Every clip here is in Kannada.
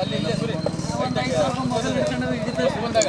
ಅಲ್ಲಿ ಇಲ್ಲೇ ಬಂದಾಗ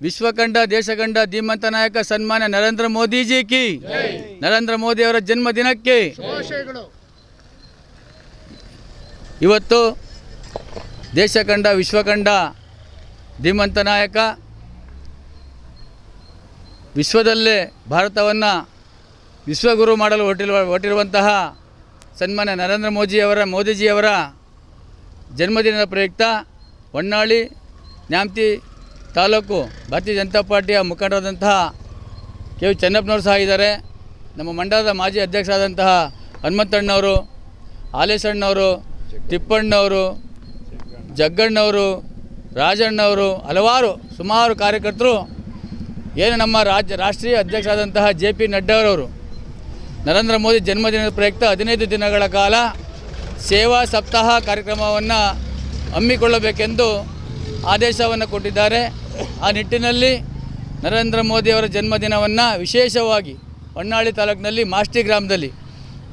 ವಿಶ್ವಕಂಡ ದೇಶಕಂಡ ಧೀಮಂತ ನಾಯಕ ಸನ್ಮಾನ್ಯ ನರೇಂದ್ರ ಮೋದಿಜಿ ಕಿ. ನರೇಂದ್ರ ಮೋದಿ ಅವರ ಜನ್ಮದಿನಕ್ಕೆ ಇವತ್ತು ದೇಶಕಂಡ ವಿಶ್ವಕಂಡ ಧೀಮಂತ ನಾಯಕ ವಿಶ್ವದಲ್ಲೇ ಭಾರತವನ್ನು ವಿಶ್ವಗುರು ಮಾಡಲು ಹೊಟ್ಟಿರುವ ಹೊಟ್ಟಿರುವಂತಹ ಸನ್ಮಾನ್ಯ ನರೇಂದ್ರ ಮೋದಿಯವರ ಮೋದಿಜಿಯವರ ಜನ್ಮದಿನದ ಪ್ರಯುಕ್ತ ಹೊನ್ನಾಳಿ ನ್ಯಾಮತಿ ತಾಲೂಕು ಭಾರತೀಯ ಜನತಾ ಪಾರ್ಟಿಯ ಮುಖಂಡರಾದಂತಹ ಕೆ ವಿ ಚೆನ್ನಪ್ಪನವರು ಸಹ ಇದ್ದಾರೆ. ನಮ್ಮ ಮಂಡಲದ ಮಾಜಿ ಅಧ್ಯಕ್ಷರಾದಂತಹ ಹನುಮಂತಣ್ಣವರು ಹಾಲೇಶಣ್ಣವರು ತಿಪ್ಪಣ್ಣವರು ಜಗ್ಗಣ್ಣವರು ರಾಜಣ್ಣವರು ಹಲವಾರು ಸುಮಾರು ಕಾರ್ಯಕರ್ತರು, ಏನು ನಮ್ಮ ರಾಜ್ಯ ರಾಷ್ಟ್ರೀಯ ಅಧ್ಯಕ್ಷರಾದಂತಹ ಜೆ ಪಿ ನಡ್ಡಾರವರು ನರೇಂದ್ರ ಮೋದಿ ಜನ್ಮದಿನದ ಪ್ರಯುಕ್ತ ಹದಿನೈದು ದಿನಗಳ ಕಾಲ ಸೇವಾ ಸಪ್ತಾಹ ಕಾರ್ಯಕ್ರಮವನ್ನು ಹಮ್ಮಿಕೊಳ್ಳಬೇಕೆಂದು ಆದೇಶವನ್ನು ಕೊಟ್ಟಿದ್ದಾರೆ. ಆ ನಿಟ್ಟಿನಲ್ಲಿ ನರೇಂದ್ರ ಮೋದಿಯವರ ಜನ್ಮದಿನವನ್ನು ವಿಶೇಷವಾಗಿ ಹೊನ್ನಾಳಿ ತಾಲೂಕಿನಲ್ಲಿ ಮಾಸ್ಟಿ ಗ್ರಾಮದಲ್ಲಿ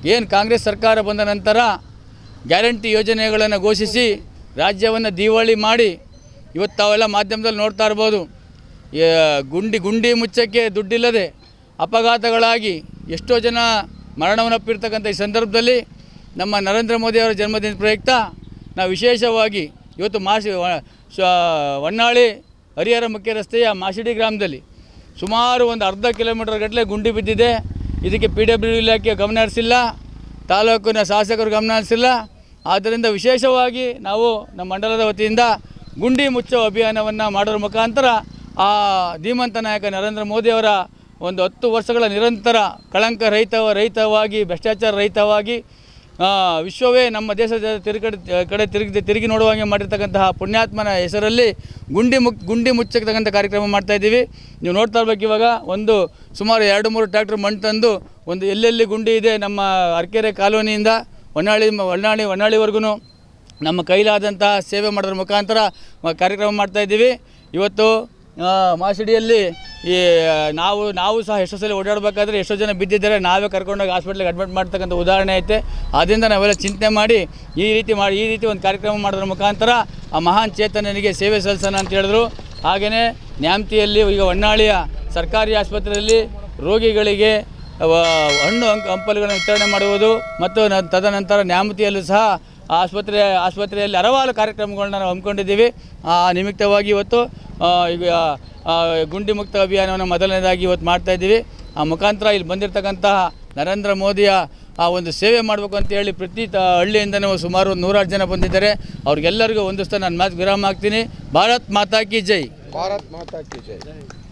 ಏನು ಕಾಂಗ್ರೆಸ್ ಸರ್ಕಾರ ಬಂದ ನಂತರ ಗ್ಯಾರಂಟಿ ಯೋಜನೆಗಳನ್ನು ಘೋಷಿಸಿ ರಾಜ್ಯವನ್ನು ದಿವಾಳಿ ಮಾಡಿ ಇವತ್ತು ತಾವೆಲ್ಲ ಮಾಧ್ಯಮದಲ್ಲಿ ನೋಡ್ತಾ ಇರ್ಬೋದು. ಗುಂಡಿ ಗುಂಡಿ ಮುಚ್ಚಕ್ಕೆ ದುಡ್ಡಿಲ್ಲದೆ ಅಪಘಾತಗಳಾಗಿ ಎಷ್ಟೋ ಜನ ಮರಣವನ್ನಪ್ಪಿರ್ತಕ್ಕಂಥ ಈ ಸಂದರ್ಭದಲ್ಲಿ ನಮ್ಮ ನರೇಂದ್ರ ಮೋದಿಯವರ ಜನ್ಮದಿನ ಪ್ರಯುಕ್ತ ನಾವು ವಿಶೇಷವಾಗಿ ಇವತ್ತು ಮಾಸಿ ಹೊನ್ನಾಳಿ ಹರಿಹರ ಮುಖ್ಯ ರಸ್ತೆಯ ಮಾಸಿಡಿ ಗ್ರಾಮದಲ್ಲಿ ಸುಮಾರು ಒಂದು ಅರ್ಧ ಕಿಲೋಮೀಟರ್ ಗಟ್ಟಲೆ ಗುಂಡಿ ಬಿದ್ದಿದೆ. ಇದಕ್ಕೆ ಪಿ ಡಬ್ಲ್ಯೂ ಇಲಾಖೆ ಗಮನ ಹರಿಸಿಲ್ಲ ತಾಲೂಕಿನ ಶಾಸಕರು ಗಮನ ಹರಿಸಿಲ್ಲ ಆದ್ದರಿಂದ ವಿಶೇಷವಾಗಿ ನಾವು ನಮ್ಮ ಮಂಡಲದ ವತಿಯಿಂದ ಗುಂಡಿ ಮುಚ್ಚೋ ಅಭಿಯಾನವನ್ನು ಮಾಡೋದ್ರ ಮುಖಾಂತರ ಆ ಧೀಮಂತ ನಾಯಕ ನರೇಂದ್ರ ಮೋದಿಯವರ ಒಂದು ಹತ್ತು ವರ್ಷಗಳ ನಿರಂತರ ಕಳಂಕ ರಹಿತ ರಹಿತವಾಗಿ, ಭ್ರಷ್ಟಾಚಾರ ರಹಿತವಾಗಿ ವಿಶ್ವವೇ ನಮ್ಮ ದೇಶದ ತಿರುಗಡೆ ಕಡೆ ತಿರುಗಿ ತಿರುಗಿ ಹಾಗೆ ಮಾಡಿರ್ತಕ್ಕಂತಹ ಪುಣ್ಯಾತ್ಮನ ಹೆಸರಲ್ಲಿ ಗುಂಡಿ ಮುಕ್ ಗುಂಡಿ ಮುಚ್ಚತಕ್ಕಂಥ ಕಾರ್ಯಕ್ರಮ ಮಾಡ್ತಾ ಇದ್ದೀವಿ. ನೀವು ನೋಡ್ತಾ ಇರ್ಬೇಕು ಇವಾಗ ಒಂದು ಸುಮಾರು ಎರಡು ಮೂರು ಟ್ರ್ಯಾಕ್ಟರ್ ಮಣ್ಣು ತಂದು ಒಂದು ಎಲ್ಲೆಲ್ಲಿ ಗುಂಡಿ ಇದೆ ನಮ್ಮ ಅರ್ಕೆರೆ ಕಾಲೋನಿಯಿಂದ ಹೊನ್ನಾಳಿ ಹೊನ್ನಾಳಿ ಹೊನ್ನಾಳಿವರೆಗೂ ನಮ್ಮ ಕೈಲಾದಂತಹ ಸೇವೆ ಮಾಡೋದ್ರ ಮುಖಾಂತರ ಕಾರ್ಯಕ್ರಮ ಮಾಡ್ತಾ ಇದ್ದೀವಿ. ಇವತ್ತು ಮಾಸಿಡಿಯಲ್ಲಿ ಈ, ನಾವು ನಾವು ಸಹ ಎಷ್ಟೋ ಸಲ ಓಡಾಡಬೇಕಾದ್ರೆ ಎಷ್ಟೋ ಜನ ಬಿದ್ದಿದ್ದಾರೆ. ನಾವೇ ಕರ್ಕೊಂಡೋಗಿ ಹಾಸ್ಪಿಟ್ಲಿಗೆ ಅಡ್ಮಿಟ್ ಮಾಡ್ತಕ್ಕಂಥ ಉದಾಹರಣೆ ಐತೆ. ಆದ್ದರಿಂದ ನಾವೆಲ್ಲ ಚಿಂತನೆ ಮಾಡಿ ಈ ರೀತಿ ಮಾಡಿ, ಈ ರೀತಿ ಒಂದು ಕಾರ್ಯಕ್ರಮ ಮಾಡೋದ್ರ ಮುಖಾಂತರ ಆ ಮಹಾನ್ ಚೇತನನಿಗೆ ಸೇವೆ ಸಲ್ಲಿಸೋಣ ಅಂತ ಹೇಳಿದ್ರು. ಹಾಗೆಯೇ ನ್ಯಾಮತಿಯಲ್ಲಿ ಈಗ ಹೊನ್ನಾಳಿಯ ಸರ್ಕಾರಿ ಆಸ್ಪತ್ರೆಯಲ್ಲಿ ರೋಗಿಗಳಿಗೆ ಹಣ್ಣು ಹಂಪ್, ಹಂಪಲುಗಳನ್ನು ವಿತರಣೆ ಮಾಡುವುದು ಮತ್ತು ತದನಂತರ ನ್ಯಾಮತಿಯಲ್ಲೂ ಸಹ ಆಸ್ಪತ್ರೆ ಆಸ್ಪತ್ರೆಯಲ್ಲಿ ಹಲವಾರು ಕಾರ್ಯಕ್ರಮಗಳನ್ನ ನಾವು ಹಮ್ಮಿಕೊಂಡಿದ್ದೀವಿ. ಆ, ನಿಮಿತ್ತವಾಗಿ ಇವತ್ತು ಈಗ ಗುಂಡಿ ಮುಕ್ತ ಅಭಿಯಾನವನ್ನು ಮೊದಲನೇದಾಗಿ ಇವತ್ತು ಮಾಡ್ತಾ ಇದ್ದೀವಿ. ಆ, ಮುಖಾಂತರ ಇಲ್ಲಿ ಬಂದಿರತಕ್ಕಂತಹ ನರೇಂದ್ರ ಮೋದಿಯ ಆ, ಒಂದು ಸೇವೆ ಮಾಡಬೇಕು ಅಂತೇಳಿ ಪ್ರತಿ ತ, ಹಳ್ಳಿಯಿಂದನೂ ಸುಮಾರು ನೂರಾರು ಜನ ಬಂದಿದ್ದಾರೆ. ಅವ್ರಿಗೆಲ್ಲರಿಗೂ ಒಂದಿಸ್ತಾ ನಾನು ಮಾತು ವಿರಾಮ ಹಾಕ್ತೀನಿ. ಭಾರತ್ ಮಾತಾ ಕಿ ಜೈ. ಭಾರತ್ ಮಾತಾ ಕಿ ಜೈ.